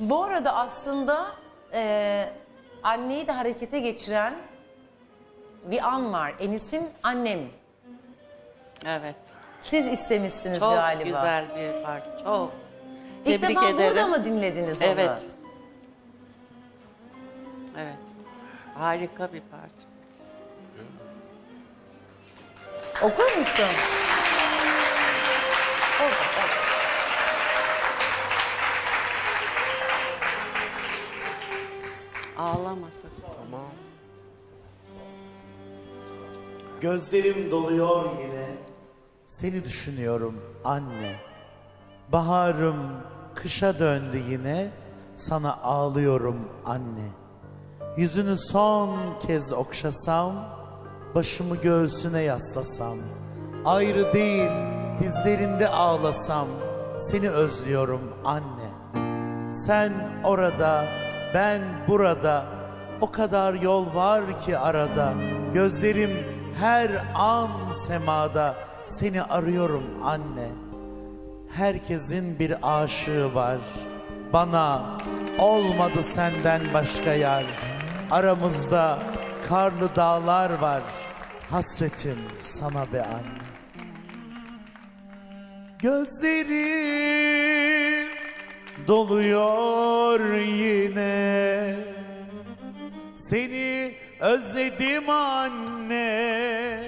Bu arada aslında e, anneyi de harekete geçiren bir an var. Enis'in annem. Evet. Siz istemişsiniz Çok galiba. güzel bir parça. Çok. İlk Tebrik defa ederim. burada mı dinlediniz onu? Evet. Evet. Harika bir parça. Okur musun? Oku, oku. Ağlamasın. Gözlerim doluyor yine. Seni düşünüyorum anne. Baharım kışa döndü yine. Sana ağlıyorum anne. Yüzünü son kez okşasam, başımı göğsüne yaslasam, ayrı değil dizlerinde ağlasam, seni özlüyorum anne. Sen orada, ben burada. O kadar yol var ki arada. Gözlerim her an semada. Seni arıyorum anne. Herkesin bir aşığı var. Bana olmadı senden başka yar. Aramızda karlı dağlar var. Hasretim sana be anne. Gözlerim doluyor yine Seni özledim anne.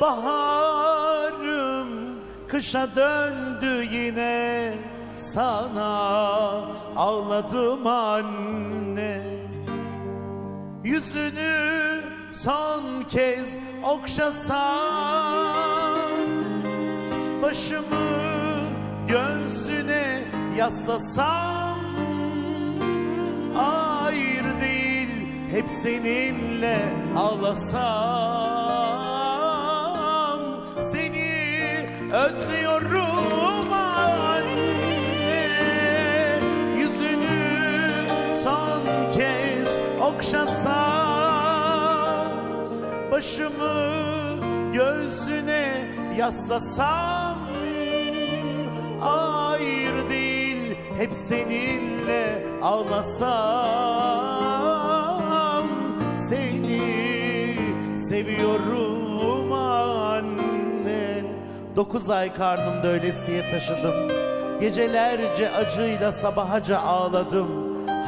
Baharım kışa döndü yine. Sana ağladım anne. Yüzünü son kez okşasam Başımı göğsüne yaslasam hep seninle ağlasam Seni özlüyorum anne. Yüzünü son kez okşasam Başımı göğsüne yaslasam Ayrı değil hep seninle ağlasam Seni seviyorum anne. Dokuz ay karnımda ölesiye taşıdım. Gecelerce acıyla sabahaca ağladım.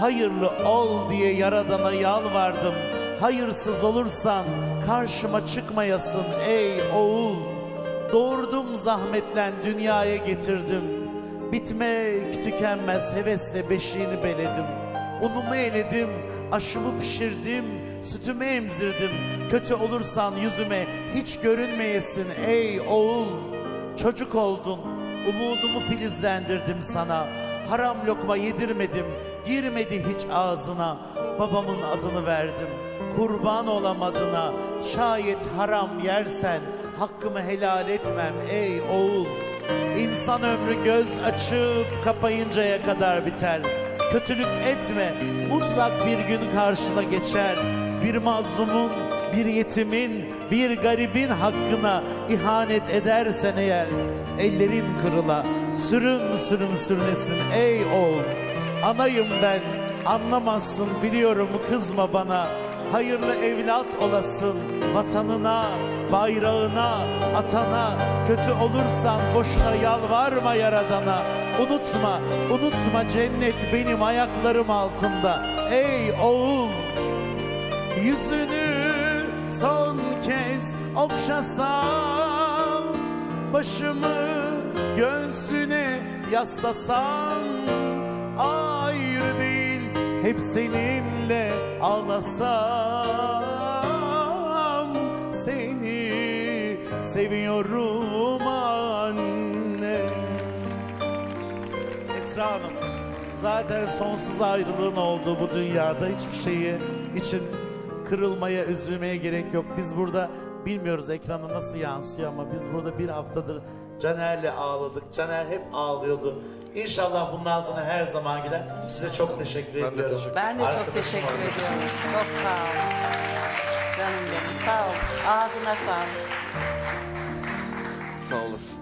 Hayırlı ol diye yaradana yalvardım. Hayırsız olursan karşıma çıkmayasın ey oğul. Doğurdum zahmetle dünyaya getirdim. Bitmek tükenmez hevesle beşiğini beledim. Unumu eledim, aşımı pişirdim Sütümü emzirdim. Kötü olursan yüzüme hiç görünmeyesin ey oğul. Çocuk oldun, umudumu filizlendirdim sana. Haram lokma yedirmedim, girmedi hiç ağzına. Babamın adını verdim, kurban olamadına. Şayet haram yersen hakkımı helal etmem ey oğul. İnsan ömrü göz açıp kapayıncaya kadar biter Kötülük etme, mutlak bir gün karşına geçer. Bir mazlumun, bir yetimin, bir garibin hakkına ihanet edersen eğer Ellerin kırıla, sürün sürün sürünesin ey oğul. Anayım ben, anlamazsın biliyorum kızma bana Hayırlı evlat olasın. Vatanına, bayrağına, atana Kötü olursan boşuna yalvarma yaradana. Unutma, unutma cennet benim ayaklarım altında. Ey oğul Yüzünü son kez okşasam Başımı göğsüne yaslasam Ayrı değil hep seninle ağlasam Seni seviyorum anne Esra Hanım, zaten sonsuz ayrılığın olduğu bu dünyada hiçbir şeyi için kırılmaya, üzülmeye gerek yok. Biz burada bilmiyoruz ekrana nasıl yansıyor ama biz burada bir haftadır Caner'le ağladık. Caner hep ağlıyordu. İnşallah bundan sonra her zaman gider. Size çok teşekkür de ediyorum. teşekkür Ben de çok Arkadaşım teşekkür olarak. ediyorum. Çok sağ ol. Canım benim sağ ol. Ağzına sağlık. Sağ olasın.